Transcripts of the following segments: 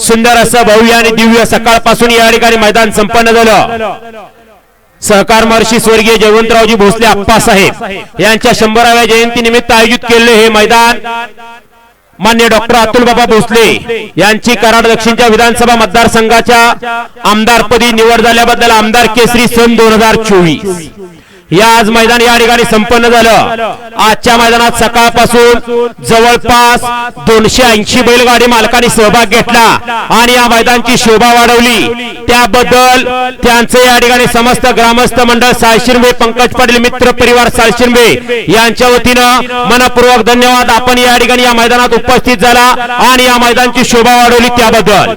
सुंदर असं भव्य आणि दिव्य सकाळपासून या ठिकाणी मैदान संपन्न झालं. सहकार महर्षी स्वर्गीय जयवंतरावजी भोसले आप्पासाहेब यांच्या शंभराव्या जयंती निमित्त आयोजित केलेले हे मैदान मान्य डॉक्टर अतुल बाबा भोसले यांची कराड दक्षिणच्या विधानसभा मतदारसंघाच्या आमदारपदी निवड झाल्याबद्दल आमदार केसरी सन दोन हजार चोवीस. या आज मैदान या ठिकाणी संपन्न झालं. आजच्या मैदानात सकाळपासून जवळपास दोनशे ऐंशी बैलगाडी मालकांनी सहभाग घेतला आणि या मैदानची शोभा वाढवली. त्याबद्दल त्यांचे या ठिकाणी समस्त ग्रामस्थ मंडळ साळशिरंबे पंकज पाटील मित्र परिवार साळशिरंबे यांच्या वतीनं मनपूर्वक धन्यवाद. आपण या ठिकाणी या मैदानात उपस्थित झाला आणि या मैदानची शोभा वाढवली त्याबद्दल.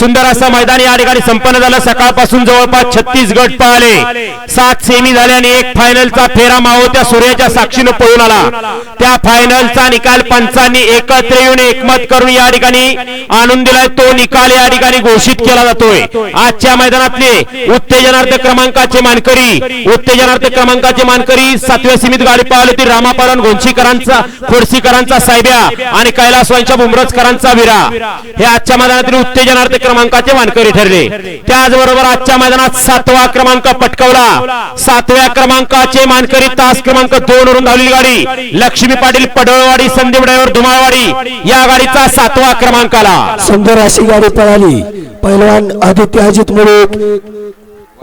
सुंदर असं मैदान या ठिकाणी संपन्न झालं. सकाळपासून जवळपास छत्तीस गट पाहिले सात सेमी झाल्याने एक फायनलचा फेरा माओ त्या सूर्याच्या साक्षीनं पळून आला. त्या फायनलचा निकाल पंचांनी एकत्र येऊन एकमत करून या ठिकाणी आणून दिलाय तो निकाल या ठिकाणी घोषित केला जातोय. आजच्या मैदानातले उत्तेजनार्थ क्रमांकाचे मानकरी उत्तेजनार्थ क्रमांकाचे मानकरी सातव्या सीमित गाडी पाहिली होती रामापालन घोंशीकरांचा खोडसीकरांचा साहेब्या आणि कैलासवांच्या बुमरजकरांचा विरा. हे आजच्या मैदानातील उत्तेजनार्थ क्रमांकाचे मानकरी ठरले. त्याचबरोबर आजच्या मैदानात सातवा क्रमांक पटकवला. सातव्या क्रमांक क्रमांकाचे मानकरी तास क्रमांक दोन वरून धावलेली गाडी. लक्ष्मी पाटील पडळवाडी संदीप ड्रायव्हर धुमाळवाडी. या गाडीचा सातवा क्रमांक आला सुंदर अशी गाडी पळाली. पहिलवान आदित्य अजित मुळीक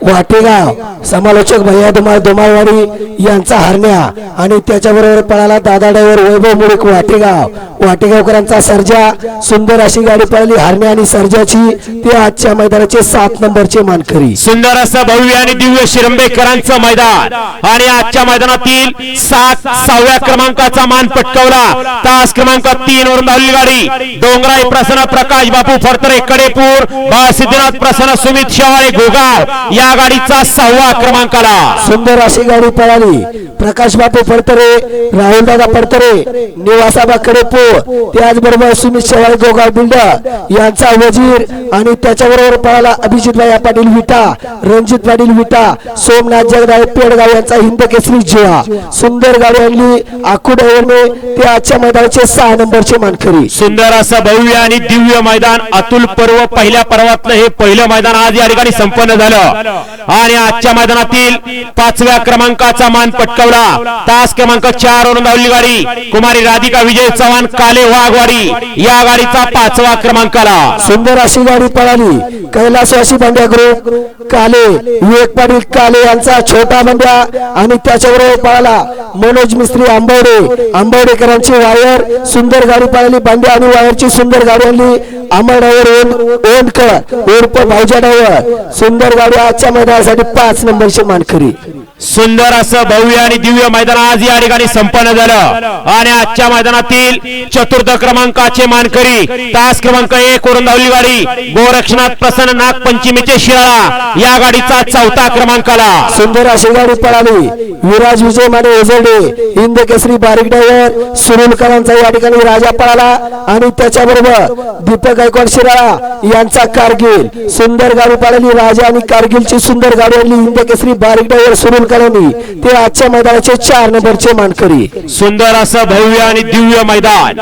वाटेगाव समालोचक भैया धुमाळ धुमाळवाडी यांचा हरण्या आणि त्याच्याबरोबर पळाला दादा ड्रायव्हर वैभव मुळीक वाटेगाव. वाटेगावकरांचा सर्जा सुंदर अशी गाडी पळाली हरण्या आणि सर्जाची. ते आजच्या मैदानाचे सात नंबरचे मानकरी. सुंदर असं भव्य आणि दिव्य शिरंबेकरांचं मैदान. आणि आजच्या मैदानातील सात सहाव्या क्रमांकाचा मान पटकवला. तास क्रमांक तीन वरून धावलेली गाडी. डोंगराई प्रसन्न प्रकाश बापू फरतरे कडेपूर बाळ सिद्धनाथ प्रसन्न सुमित शेवाळे घोगाव या गाडीचा सहावा क्रमांक आला सुंदर अशी गाडी पळाली. प्रकाश बापू पडतरे राहुल दादा पडतरे निवासाबा कडेपूर त्याचबरोबर सुमित शेवाळे गोगाव बिल्डर यांचा वजीर आणि त्याच्याबरोबर पळाला अभिजित भाई पाटील विटा रणजित पाटील विटा सोमनाथ जगदाळे पेडगाव यांचा हिंद केसरी जिवा सुंदर गाडी आणली आकुडावरने ते आजच्या मैदानाचे सहा नंबरचे मानकरी. सुंदर असं भव्य आणि दिव्य मैदान अतुल पर्व पहिल्या पर्वातलं हे पहिलं मैदान आज या ठिकाणी संपन्न झालं. आणि आजच्या मैदानातील पाचव्या क्रमांकाचा मान पटकवला. तास क्रमांक चार वरून धावली गाडी कुमारी राधिका विजय चव्हाण काले वाघवाडी या गाडीचा पाचवा क्रमांक आला सुंदर अशी गाडी पळाली. कैलासवासी बंड्या ग्रुप काले विवेक पाटील काले यांचा छोटा बंड्या आणि त्याच्याबरोबर पळाला मनोज मिस्त्री आंबवडे. आंबवडेकरांची वायर सुंदर गाडी पळाली. बंड्या आणि वायरची सुंदर गाडी आणली. अमर डायव्हर ओंडकर उर्फ भाऊजा डायव्हर सुंदर गाडी आजच्या मैदानासाठी पाच नंबरची मानकरी. सुंदर असं भव्य आणि दिव्य मैदान आज या ठिकाणी संपन्न झालं. आणि आजच्या मैदानातील चतुर्थ क्रमांकाचे मानकरी तास क्रमांक एक वरून धावली गाडी गोरक्षनाथ प्रसन्न नागपंचमीचे शिराळा या गाडीचा चौथा क्रमांक आला सुंदर अशी गाडी पळाली. विराज विजय माने ओझडे इंद केसरी बारीक ड्रायव्हर सुरुलकरांचा या ठिकाणी राजा पळाला. आणि त्याच्याबरोबर दीपक गायकवाड शिराळा यांचा कारगिल. सुंदर गाडी पळाली. राजा आणि कारगिलची सुंदर गाडी आणली. इंद केसरी बारीक सुनील सुरुलकरांनी ते आजच्या मैदानाचे चार नंबरचे मानकरी. सुंदर असं भव्य आणि दिव्य मैदान.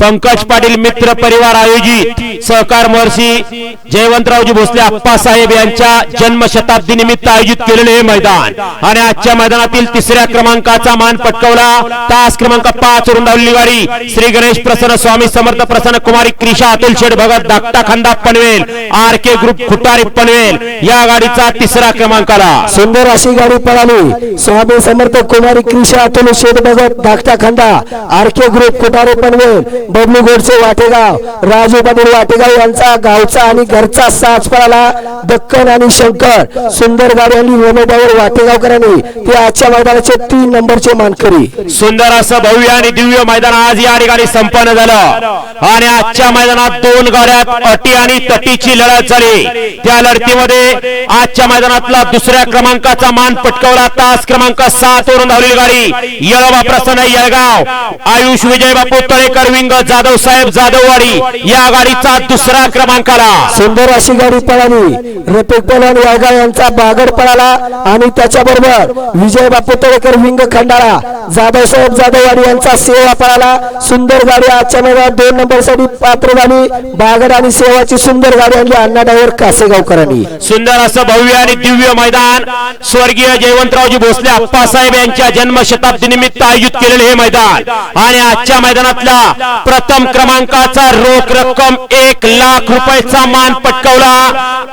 पंकज पाटील मित्र परिवार आयोजित सहकार महर्षी जयवंतरावजी भोसले आप्पासाहेब यांच्या जन्म शताब्दी निमित्त आयोजित केलेले हे मैदान. आणि आजच्या मैदानातील तिसऱ्या क्रमांकाचा मान पटकवला. तास क्रमांक पाच रुंदावली गाडी श्री गणेश प्रसन्न स्वामी समर्थ प्रसन्न कुमारी क्रिशा अतुल शेठ भगत धाकटा खांदा Panvel R K group Khutari Panvel या गाडीचा तिसरा क्रमांक आला सुंदर अशी गाडी पळाली. स्वामी समर्थ कुमारी क्रिशा अतुल शेठ भगत धाकटा खंदा R K group Khutari Panvel. Bablu Godse Vategaon Raju Patil Vategaon यांचा गावचा आणि घरचा साच पळाला दक्कन आणि शंकर सुंदर गाडी आणि रोमेटावर वाटेगावकरांनी ते आजच्या मैदानाचे तीन नंबरचे मानकरी. सुंदर असं भव्य आणि दिव्य मैदान आज या ठिकाणी संपन्न झालं. आणि आजच्या मैदानात दोन गाड्यात अटी आणि तटीची लढत झाली. त्या लढतीमध्ये आजच्या मैदानातला दुसऱ्या क्रमांकाचा मान पटकवला. तास क्रमांक सात वरून धावलेली गाडी. येळोबा प्रसन्न येळगाव. आयुष विजय बापू तळेकर विंग. जाधव साहेब जाधववाडी या गाडीचा दुसरा क्रमांक आला सुंदर अशी गाडी पळाली. रफिक पहलवान वाघा यांचा बागड पळाला आणि त्याच्याबरोबर विजय बापू तळेकर विंग खंडाळा जाधव साहेब जाधववाडी यांचा सेवा पळाला. सुंदर गाडी आजच्या मैदानात दोन नंबरसाठी पात्र झाली. बागड आणि सेवाची सुंदर गाडी आणली अण्णा ड्रायव्हर कासेगावकरांनी. सुंदर असं भव्य आणि दिव्य मैदान. स्वर्गीय जयवंतरावजी भोसले आप्पासाहेब यांच्या जन्मशताब्दी निमित्त आयोजित केलेले हे मैदान. आणि आजच्या मैदानातला प्रथम क्रमांकाचा रोख रक्कम एक लाख रुपयाचा मान पटकवला.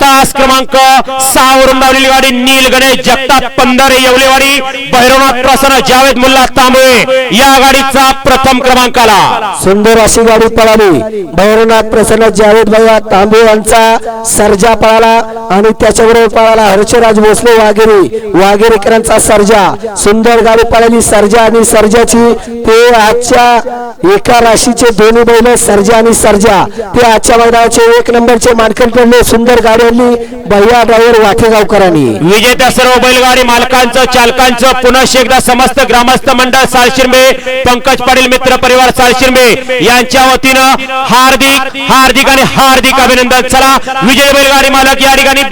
तास क्रमांक सहा वरून धावलेली गाडी नील गणेश जगताप पंधरे येवलेवाडी भैरवनाथ प्रसन्न जावेद मुल्ला तांबे या गाडीचा प्रथम क्रमांक आला सुंदर अशी गाडी पळाली. भैरवनाथ प्रसन्न जावेद भैया तांबे यांचा सर्जा पळाला आणि त्याच्याबरोबर पळाला हर्षराज भोसले वाघेरे. वाघेरेकरांचा सर्जा. सुंदर गाडी पळाली सर्जा आणि सर्जाची. ते आजच्या एका राशीची दोन्ही बैल सर्जा आणि सर्जा ते आजच्या मैदानाचे एक नंबरचे मानकन ठरले सुंदर गाडी आणली भैया ड्रायव्हर वाठेगावकरांनी विजेत्या सर्व बैलगाडी मालकांचं चालकांचं पुन्हा एकदा समस्त ग्रामस्थ मंडळ सालशिरमे पंकज पाटील मित्र परिवार सालशिरमे यांच्या वतीनं हार्दिक हार्दिक आणि हार्दिक अभिनंदन. चला विजय बैलगाडी मालक या ठिकाणी